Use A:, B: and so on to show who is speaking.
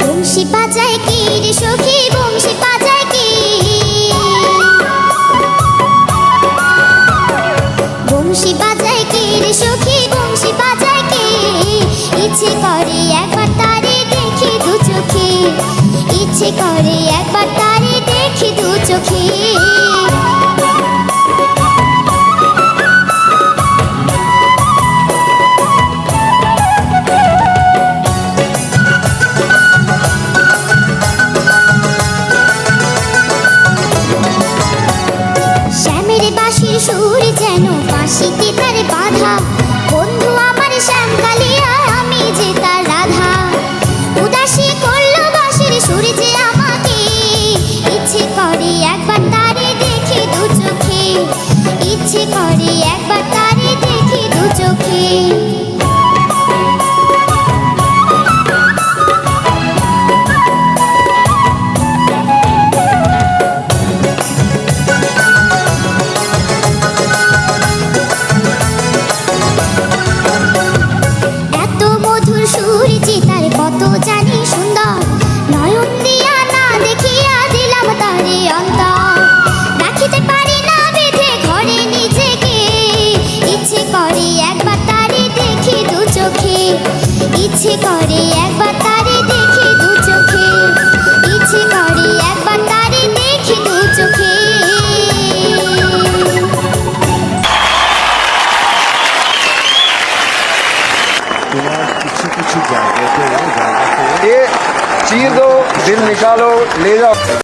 A: বংশী বাজায় কি রে সখী বংশী বাজায় কি রে সখী বংশী, বাজায় কি? ইচ্ছে করে একবার তারে দেখি দু চোখে। ইচ্ছে করে একবার তারে দেখি দু চোখে। সুর যেন বাঁশিতে ইচ্ছে করে একবার তারে দেখি দু চোখে ইচ্ছে করে একবার তারে দেখি দু চোখে
B: তোমার কিছু কিছু জায়গাতে জায়গাতে
C: ये चीर दो दिल निकालो ले जाओ